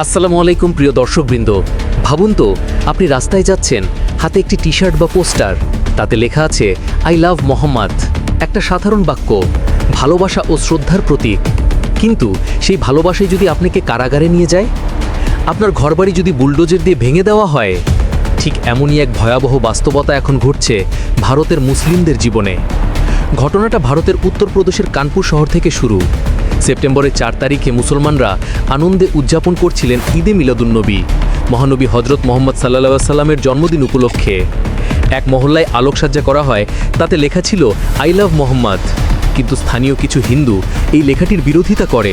আসসালামু আলাইকুম প্রিয় দর্শকবৃন্দ। ভাবুন তো, আপনি রাস্তায় যাচ্ছেন, হাতে একটি টি শার্ট বা পোস্টার, তাতে লেখা আছে, আই লাভ মোহাম্মদ। একটা সাধারণ বাক্য, ভালোবাসা ও শ্রদ্ধার প্রতীক। কিন্তু সেই ভালোবাসাই যদি আপনাকে কারাগারে নিয়ে যায়? আপনার ঘরবাড়ি যদি বুলডোজের দিয়ে ভেঙে দেওয়া হয়? ঠিক এমনই এক ভয়াবহ বাস্তবতা এখন ঘটছে ভারতের মুসলিমদের জীবনে। ঘটনাটা ভারতের উত্তরপ্রদেশের কানপুর শহর থেকে শুরু। সেপ্টেম্বরের চার তারিখে মুসলমানরা আনন্দে উদযাপন করছিলেন ঈদে মিলাদুন্নবী। মহানবী হজরত মোহাম্মদ সাল্লা সাল্লামের জন্মদিন উপলক্ষে। এক মহল্লায় আলোকসজ্জা করা হয়, তাতে লেখা ছিল, আই লাভ মোহাম্মদ। কিন্তু স্থানীয় কিছু হিন্দু এই লেখাটির বিরোধিতা করে।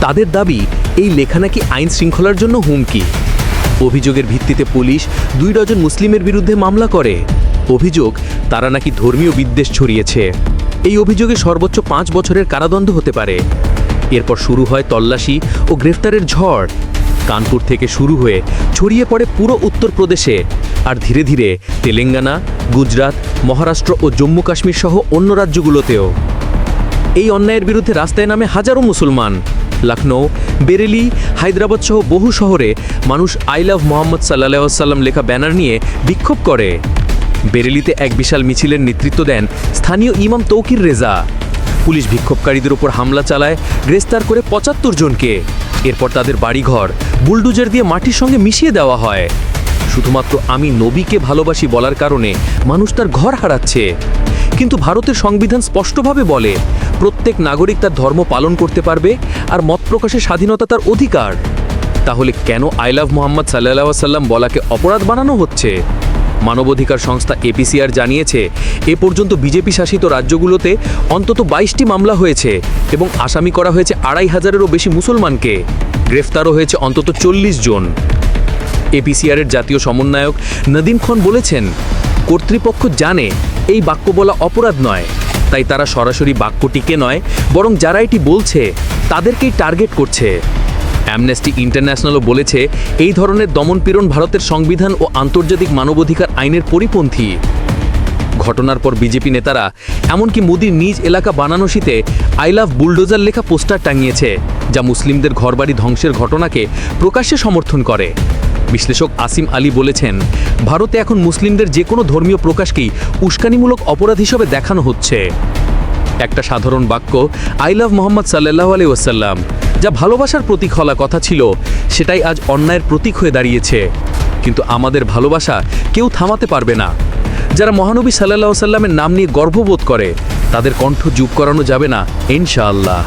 তাদের দাবি, এই লেখা নাকি আইন শৃঙ্খলার জন্য হুমকি। অভিযোগের ভিত্তিতে পুলিশ দুই ডজন মুসলিমের বিরুদ্ধে মামলা করে। অভিযোগ, তারা নাকি ধর্মীয় বিদ্বেষ ছড়িয়েছে। এই অভিযোগে সর্বোচ্চ পাঁচ বছরের কারাদণ্ড হতে পারে। এরপর শুরু হয় তল্লাশি ও গ্রেফতারের ঝড়। কানপুর থেকে শুরু হয়ে ছড়িয়ে পড়ে পুরো উত্তরপ্রদেশে। আর ধীরে ধীরে তেলেঙ্গানা, গুজরাট, মহারাষ্ট্র ও জম্মু কাশ্মীর সহ অন্য রাজ্যগুলোতেও। এই অন্যায়ের বিরুদ্ধে রাস্তায় নামে হাজারো মুসলমান। লখনৌ বেরেলি, হায়দ্রাবাদ সহ বহু শহরে মানুষ আই লাভ মোহাম্মদ সাল্লাহ সাল্লাম লেখা ব্যানার নিয়ে বিক্ষোভ করে। বেরেলিতে এক বিশাল মিছিলের নেতৃত্ব দেন স্থানীয় ইমাম তৌকির রেজা। পুলিশ বিক্ষোভকারীদের ওপর হামলা চালায় গ্রেস্তার করে পঁচাত্তর জনকে। এরপর তাদের বাড়িঘর, বুলডুজার দিয়ে মাটির সঙ্গে মিশিয়ে দেওয়া হয়। শুধুমাত্র আমি নবীকে ভালোবাসি বলার কারণে মানুষ তার ঘর হারাচ্ছে। কিন্তু ভারতের সংবিধান স্পষ্টভাবে বলে, প্রত্যেক নাগরিক তার ধর্ম পালন করতে পারবে আর মত প্রকাশের স্বাধীনতা তার অধিকার। তাহলে কেন আই লাভ মোহাম্মদ সাল্লাহ সাল্লাম বলাকে অপরাধ বানানো হচ্ছে? মানবাধিকার সংস্থা এপিসিআর জানিয়েছে, এ পর্যন্ত বিজেপি শাসিত রাজ্যগুলোতে অন্তত বাইশটি মামলা হয়েছে এবং আসামি করা হয়েছে আড়াই হাজারেরও বেশি মুসলমানকে। গ্রেফতারও হয়েছে অন্তত চল্লিশ জন। এপিসিআরের জাতীয় সমন্বয়ক নদীম খন বলেছেন, কর্তৃপক্ষ জানে এই বাক্য বলা অপরাধ নয়, তাই তারা সরাসরি বাক্যটিকে নয়, বরং যারা এটি বলছে, তাদেরকেই টার্গেট করছে। অ্যামনেস্টি ইন্টারন্যাশনালও বলেছে, এই ধরনের দমনপীড়ন ভারতের সংবিধান ও আন্তর্জাতিক মানবাধিকার আইনের পরিপন্থী। ঘটনার পর বিজেপি নেতারা, এমনকি মোদির নিজ এলাকা বানানোসিতে আই লাভ বুলডোজার লেখা পোস্টার টাঙিয়েছে, যা মুসলিমদের ঘরবাড়ি ধ্বংসের ঘটনাকে প্রকাশ্যে সমর্থন করে। বিশ্লেষক আসিম আলী বলেছেন, ভারতে এখন মুসলিমদের যে কোনো ধর্মীয় প্রকাশকেই উস্কানিমূলক অপরাধ হিসেবে দেখানো হচ্ছে। একটা সাধারণ বাক্য, আই লাভ মোহাম্মদ সাল্লাহ আলি ওয়াসাল্লাম। যা ভালোবাসার প্রতীক হলা কথা ছিল, সেটাই আজ অন্যায়ের প্রতীক হয়ে দাঁড়িয়েছে। কিন্তু আমাদের ভালোবাসা কেউ থামাতে পারবে না। যারা মহানবী সাল্লাহ সাল্লামের নাম নিয়ে গর্ববোধ করে, তাদের কণ্ঠ যুগ করানো যাবে না, ইনশাআল্লাহ।